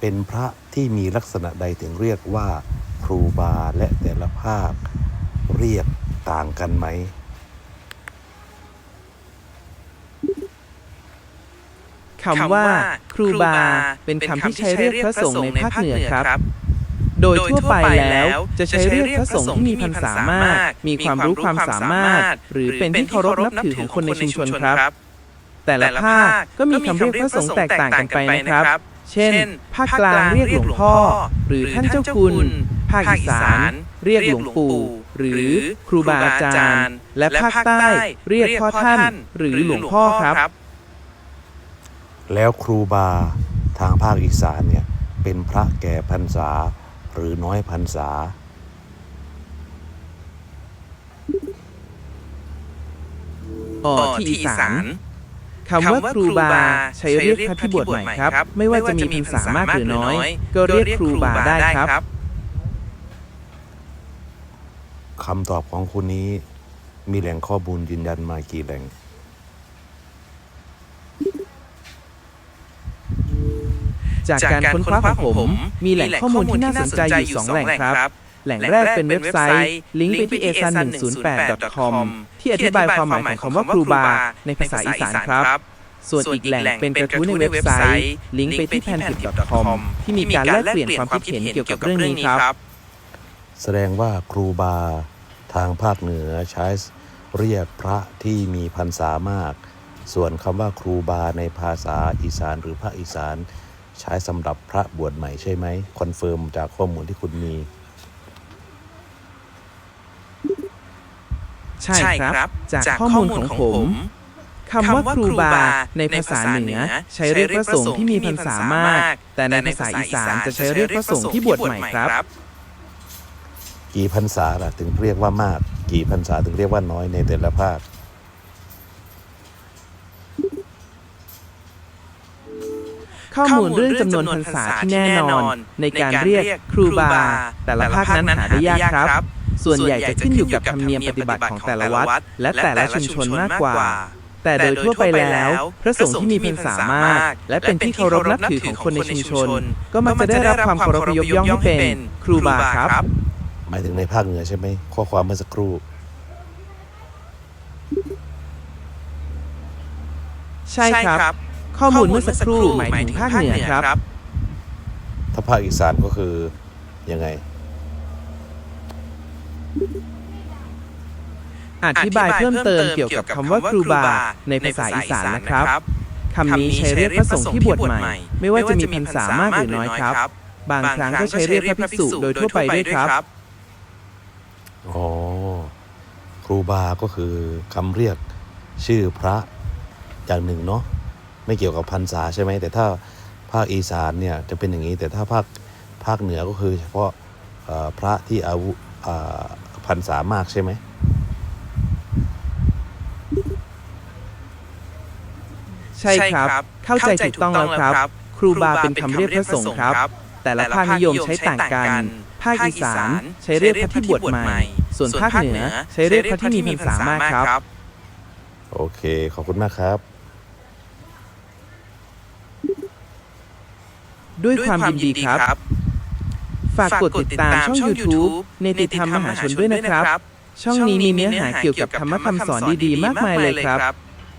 เป็นพระที่มีลักษณะใดถึงเรียกว่า ครูบาและแต่ละภาคเรียกต่างกันไหม คำว่า ครูบา เป็นคำที่ใช้เรียกพระสงฆ์ในภาคเหนือครับ โดยทั่วไปแล้วจะใช้เรียกพระสงฆ์ที่มีพรรษามาก มีความรู้ความสามารถ หรือเป็นที่เคารพนับถือของคนในชุมชนครับ แต่ละภาคก็มีคำเรียกพระสงฆ์แตกต่างกันไปนะครับ เช่น ภาคกลางเรียกหลวงพ่อ หรือท่านเจ้าคุณ ภาคอีสาน เรียกหลวงปู่ หรือครูบาอาจารย์ และภาคใต้ เรียกพ่อท่าน หรือหลวงพ่อครับ แล้วครูบาทางภาคอีสานเนี่ยเป็นพระแก่พรรษา หรือน้อยพรรษา อ๋อที่อีสาน คำว่าครูบาใช้เรียกพระที่บวชใหม่ครับ ไม่ว่าจะมีพรรษามากหรือน้อย ก็เรียกครูบาได้ครับคำตอบของคุณนี้ มีแหล่งข้อมูลยืนยันมากี่แหล่ง จากการค้นคว้าของผม มีแหล่งข้อมูลที่น่าสนใจอยู่2แหล่งครับ แหล่งแรกเป็นเว็บไซต์ ลิงก์ไปที่ asan108.com ที่อธิบายความหมายของคำว่าครูบา ในภาษาอีสานครับ ส่วนอีกแหล่งเป็นกระทู้ในเว็บไซต์ ลิงก์ไปที่ panpip.com ที่มีการแลกเปลี่ยนความคิดเห็นเกี่ยวกับเรื่องนี้ครับ แสดงว่าครูบาทางภาคเหนือใช้เรียกพระที่มีพรรษามาก ส่วนคำว่าครูบาในภาษาอีสานหรือภาคอีสาน ใช้สำหรับพระบวชใหม่ใช่ไหมคอนเฟิร์มจากข้อมูลที่คุณมี ใช่ครับ จากข้อมูลของผม คำว่าครูบาในภาษาเหนือ ใช้เรียกพระสงฆ์ที่มีพรรษามาก แต่ในภาษาอีสานจะใช้เรียกพระสงฆ์ที่บวชใหม่ครับ กี่พรรษาล่ะถึงเรียกว่ามาก กี่พรรษาถึงเรียกว่าน้อยในแต่ละภาค ข้อมูลเรื่องจำนวนพรรษาที่แน่นอน ในการเรียกครูบา แต่ละภาคนั้นหาได้ยากครับ ส่วนใหญ่จะขึ้นอยู่กับธรรมเนียมปฏิบัติของแต่ละวัด และแต่ละชุมชนมากกว่า แต่โดยทั่วไปแล้ว พระสงฆ์ที่มีพรรษามากและเป็นที่เคารพนับถือของคนในชุมชน ก็มักจะได้รับความเคารพยกย่องให้เป็นครูบาครับ หมายถึงในภาคเหนือใช่ไหมข้อความเมื่อสักครู่ ใช่ครับ ข้อมูลเมื่อสักครู่หมายถึงภาคเหนือครับ ถ้าภาคอีสานก็คือยังไง อธิบายเพิ่มเติมเกี่ยวกับคำว่าครูบาในภาษาอีสานนะครับคำนี้ใช้เรียกพระสงฆ์ที่บวชใหม่ ไม่ว่าจะมีพรรษามากหรือน้อยครับ บางครั้งก็ใช้เรียกพระภิกษุโดยทั่วไปด้วยครับอ๋อครูบาก็คือคำเรียกชื่อพระอย่างหนึ่งเนาะไม่เกี่ยวกับพรรษาใช่ไหมแต่ถ้าภาคอีสานเนี่ยจะเป็นอย่างนี้ แต่ถ้าภาคภาคเหนือก็คือเฉพาะเอ่อพระที่อาวุอ่าพรรษามากใช่ไหม ใช่ครับ เข้าใจถูกต้องแล้วครับ ครูบาเป็นคำเรียกพระสงฆ์ครับ แต่ละภาคนิยมใช้ต่างกัน ภาคอีสานใช้เรียกพระที่บวชใหม่ ส่วนภาคเหนือใช้เรียกพระที่มีพรรษามากครับ โอเค ขอบคุณมากครับ ด้วยความยินดีครับ ฝากกดติดตามช่อง YouTube ในติธรรมมหาชนด้วยนะครับ ช่องนี้มีเนื้อหาเกี่ยวกับธรรมะคำสอนดีๆ มากมายเลยครับ